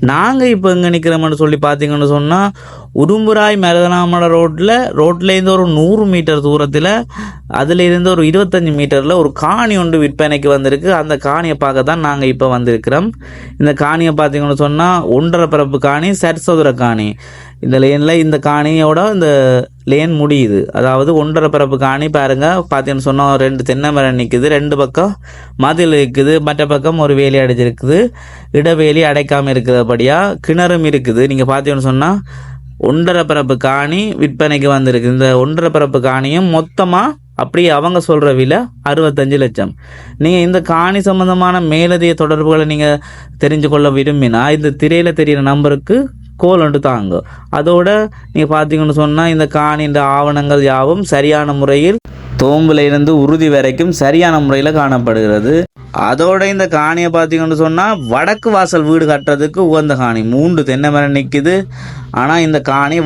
நாங்கள் இப்போ எங்கே நிற்கிறோம்னு சொல்லி பார்த்தீங்கன்னு சொன்னால் உடும்புராய் மருதனாமலை ரோட்டில் ரோட்லேருந்து ஒரு நூறு மீட்டர் தூரத்தில் அதுலேருந்து ஒரு இருபத்தஞ்சி மீட்டரில் ஒரு காணி ஒன்று விற்பனைக்கு வந்திருக்கு. அந்த காணியை பார்க்க தான் நாங்கள் இப்போ வந்திருக்கிறோம். இந்த காணியை பார்த்தீங்கன்னு சொன்னால் ஒன்றரை பரப்பு காணி சரசதுர காணி. இந்த லேனில் இந்த காணியோட இந்த லேன் முடியுது. அதாவது ஒன்றரை பரப்பு காணி பாருங்கள் பார்த்தீங்கன்னு சொன்னால் ரெண்டு தென்னை மரம் நிற்குது ரெண்டு பக்கம் மதில் இருக்குது. மற்ற பக்கம் ஒரு வேலி அடைஞ்சிருக்குது. இடவேலி அடைக்காமல் இருக்கிறபடியாக கிணறும் இருக்குது. நீங்கள் பார்த்தீங்கன்னு சொன்னால் ஒன்றரை பரப்பு காணி விற்பனைக்கு வந்திருக்கு. இந்த ஒன்றரை பரப்பு காணியும் மொத்தமாக அப்படியே அவங்க சொல்கிற விலை அறுபத்தஞ்சு லட்சம். நீங்கள் இந்த காணி சம்பந்தமான மேலதிக தொடர்புகளை நீங்கள் தெரிஞ்சு கொள்ள விரும்பினா இந்த திரையில் தெரிகிற நம்பருக்கு கோல் தாங்க. அதோட நீங்கள் பார்த்தீங்கன்னு சொன்னால் இந்த காணின்ற ஆவணங்கள் யாவும் சரியான முறையில் தோம்பில் இருந்து உறுதி வரைக்கும் சரியான முறையில் காணப்படுகிறது. அதோட இந்த காணியை பார்த்தீங்கன்னு சொன்னால் வடக்கு வாசல் வீடு கட்டுறதுக்கு உகந்த காணி. மூன்று தென்னை மரம் நிற்கிது ஆனால் இந்த காணி